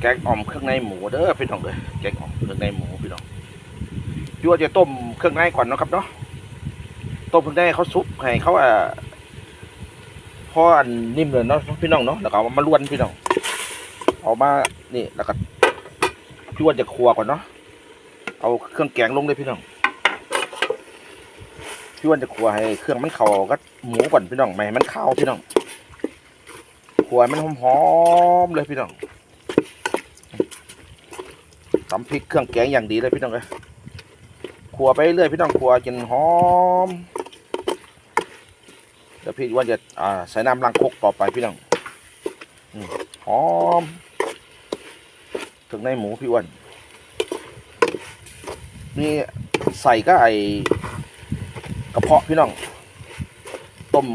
แกงอ่อมเครื่องในหมูเด้อพี่น้องเลยแกงอ่อมเครื่องในหมูพี่น้องยั่วจะต้มเครื่องในก่อนเนาะครับเนาะต้มเครื่องในเขาซุปให้เขาอะพออันนิ่มเลยเนาะพี่น้องเนาะแล้วก็เอามาล้วนพี่น้องเอามานี่แล้วก็ยั่วจะครัวก่อนเนาะเอาเครื่องแกงลงเลยพี่น้องยั่วจะครัวให้เครื่องมันเข้ากับหมูก่อนพี่น้องไม่ให้มันเข้าวพี่น้องครัวให้มันหอมๆเลยพี่น้อง ตำพริกเครื่องแกงอย่างดีเลยพี่น้องเลยขัวไปเรื่อยพี่น้องขัวจนหอมเดี๋ยวพี่ว่าจะอ่าใส่น้ำล้างคกต่อไปพี่น้องอหอม ถึงในหมูพี่อ้วันนี่ใส่ก็ไอกระเพาะพี่น้องต้ม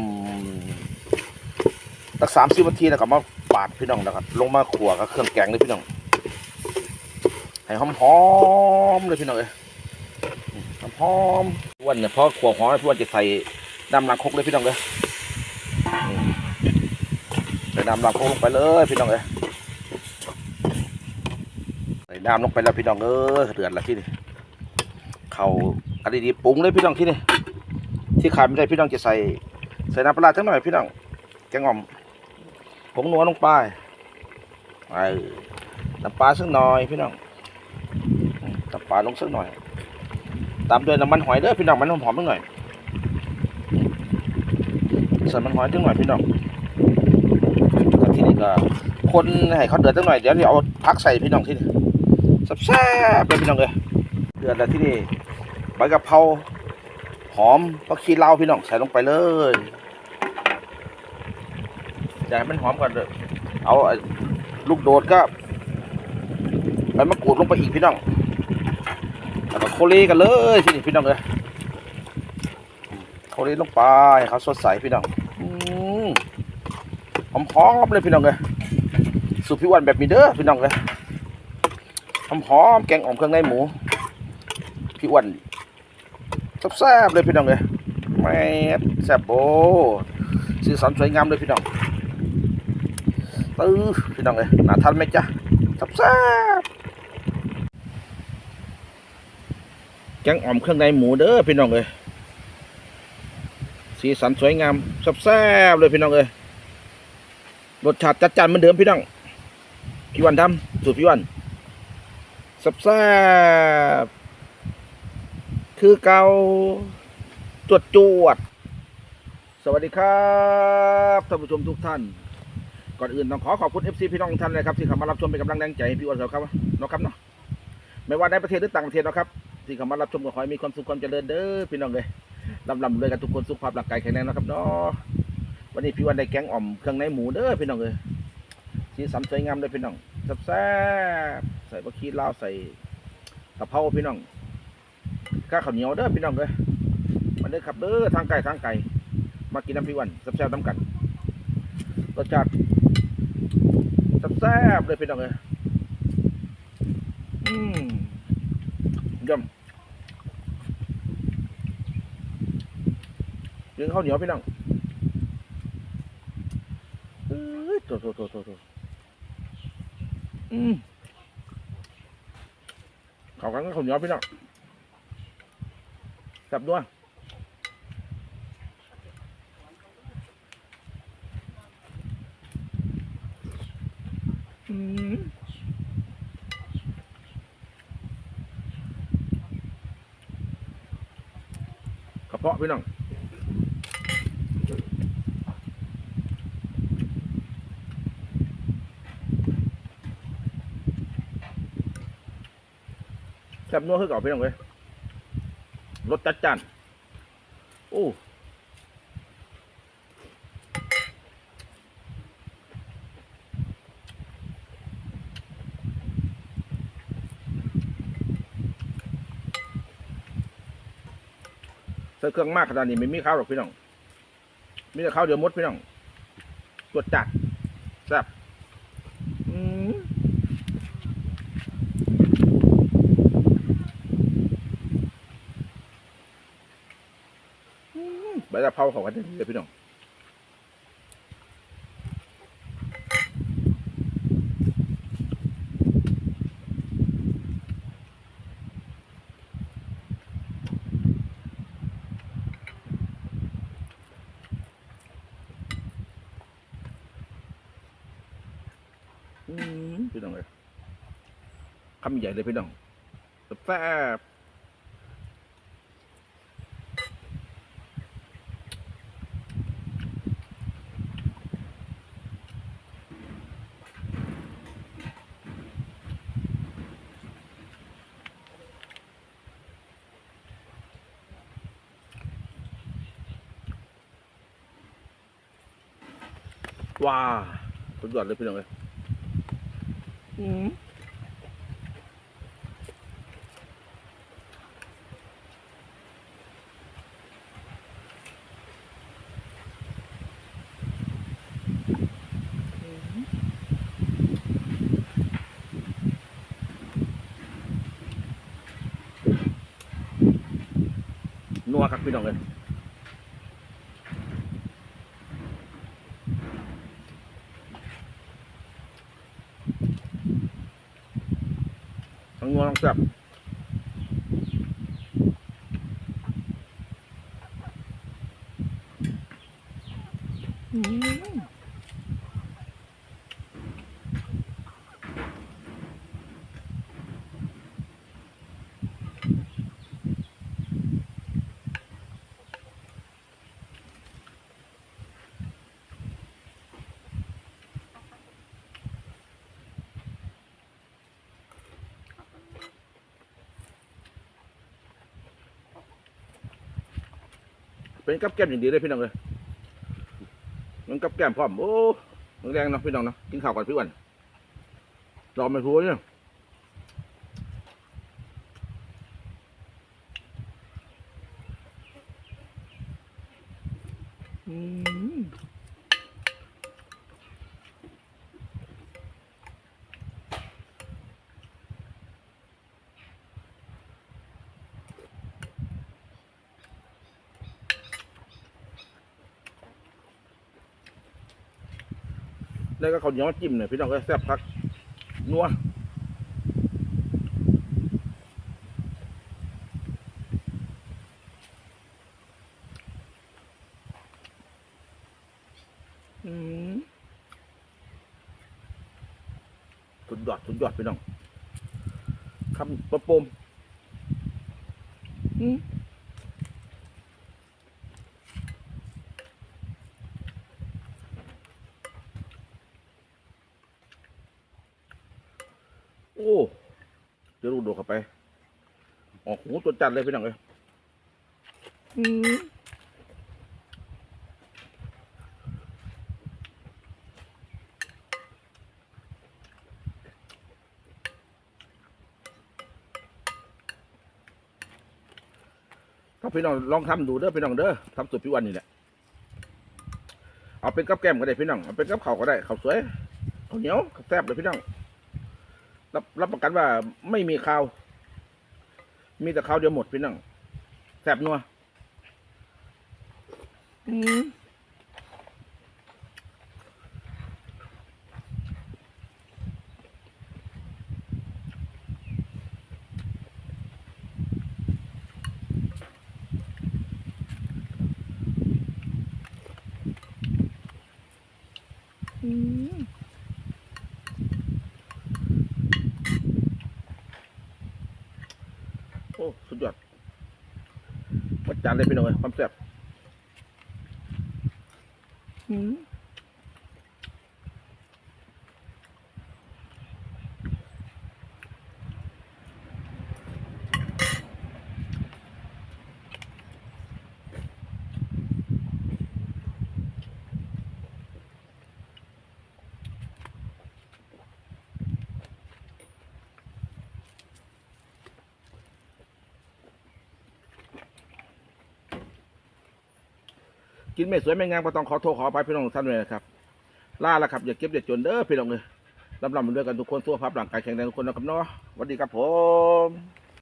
ตักสามสิบนาทีแล้วก็มาปาดพี่น้องแล้วก็ลงมาขัวกับเครื่องแกงเลยพี่น้อง ให้หอมหอมๆเลยพี่น้องเอ้ยหอมหอมๆอ้วนเนี่ยพอขวหอมพี่อ้วนจะใส่น้ำล้างคกเลยพี่น้องเอ้ยใส่น้ำล้างคกลงไปเลยพี่น้องเอ้ยใส่น้ำลงไปแล้วพี่น้องเอ้ยเดือดแล้วที่นี่เขาอันนี้ดีปรุงเลยพี่น้องที่นี่ที่ขาดไม่ได้พี่น้องจะใส่ใส่น้ำปลาทั้งหน่อยพี่น้องแกงอ่อมผงนัวลงไปไอ้น้ำปลาสักหน่อยพี่น้องาลงสักหน่อย ตามด้วยน้ำมันหอยเด้อพี่น้องมันหอมๆหน่อยใส่มันหอยนิดหน่อยพี่น้องทีนี้ก็คนให้เขาเดือดสักหน่อยเดี๋ยวเราเอาพักใส่พี่น้องที่นี่แซ่บๆเลยพี่น้องเลยเดือดแล้วที่นี่ใบกะเพราหอมผักชีลาวพี่น้องใส่ลงไปเลยอยากให้มันหอมก่อนเลยเอาลูกโดดก็ใบมะกรูดลงไปอีกพี่น้อง โคเลกันเลยที่นี่พี่น้องเลยโคเลลงไปให้เขาสดใสพี่น้องหอมหอมๆเลยพี่น้องเลยสูตรพี่วันแบบมีเด้อพี่น้องเลยหอมหอมๆแกงอ่อมเครื่องในหมูพี่วันแซ่บเลยพี่น้องเลยแม่แซ่บโบสีสันสวยงามเลยพี่น้องตื้อพี่น้องเลยหนาทานไหมจ๊ะแซ่บๆ แกงอ่อมเครื่องในหมูเด้อพี่น้องเอ้ยสีสันสวยงามแซ่บเลยพี่น้องเอ้ยรสชาติจัดจ้านเหมือนเดิมพี่น้องพี่วันทำสูตรพี่วันแซ่บคือเกาจวดจวด สวัสดีครับท่านผู้ชมทุกท่าน ก่อนอื่นต้องขอขอบคุณ FC พี่น้องท่านเลยครับที่เข้ามารับชมเป็นกำลังแรงใจให้พี่อ้วันเราครับเนาะครับเนาะไม่ว่าในประเทศหรือต่างประเทศนะครับ ที่เขามารับชมก็ขอให้มีความสุขความเจริญเด้อพี่น้องเลยลำลำเลยกันทุกคนสุขภาพร่างกายแข็งแรงนะครับเนาะวันนี้พี่วันได้แกงอ่อมเครื่องในหมูเด้อพี่น้องเลยสีสันสวยงามเลยพี่น้องแซ่บใส่บะคีลาวใส่กะเพราพี่น้องข้าวข้าวเหนียวเด้อพี่น้องเลยมาเด้อครับเด้อทางไก่ทางไก่มากินน้ำพี่วันแซ่บน้ำกันรสชาติแซ่บเลยพี่น้องเลยอืม ยี่ยมยิงข้าวเหนียวพี่น้องเอ้ยโตโตโตโตโตอืมเข้ากันกับข้าวเหนียวพี่น้องจับด้วยอืมกระ เพาะพี่น้องแซ่บนัวคือเก่าพี่น้องเลยรสจัดจ้านโอ้ ใส่เครื่องมากขนาดนี้ไม่มีข้าวหรอกพี่น้อง มีแต่ข้าวเดียวมดพี่น้องตรวจัดแซ่บอืมใบกะเพราเขากันเลยพี่น้อง อืมพี่น้องเลยคำใหญ่เลยพี่น้องแซ่บว้าสุดยอดเลยพี่น้องเลย อืมนัวครับพี่น้องเลย ทั้งงวงทั้งแซ่บอืม เป็นกับแก้มอย่างดีเลยพี่น้องเลยมันกับแก้มพร้อมโอ้มันแรงเนาะพี่น้องเนาะกินข้าวก่อนพี่วันรอไม่พูดเนี่ยอืม แล้วก็ข้าวเหนียวจิ้มหน่อยพี่น้องก็แซ่บพักนัวอืมสุดยอดสุดยอดพี่น้องคำประปมอืม โอ้เดี๋ยวลูกโดดเข้าไป ออกหูตัวจัดเลยพี่น้องเลยถ้าพี่น้องลองทำดูเด้อพี่น้องเด้อทำสูตรพี่วันนี่แหละเอาเป็นกับแก้มก็ได้พี่น้องเอาเป็นกับข้าวก็ได้ข้าวสวยข้าวเหนียวข้าวแซ่บเลยพี่น้อง รับรับประกันว่าไม่มีข้าว มีแต่ข้าวเดียวหมดพี่น้องแสบนัวอืมอืมโอ้สุดยอดวัดจาน เลยพี่น้องเอ้ยความแซ่บ อืม กินไม่สวยไม่งามก็ต้องขอโทษขออภัยพี่น้องท่านเลยนะครับล่าละครับอย่าเก็บอย่าจนเด้อพี่น้องเลยลำลำมันด้วยกันทุกคนสู้ภาพหลังกายแข็งแรงทุกคนนะครับเนาะสวัสดีครับผม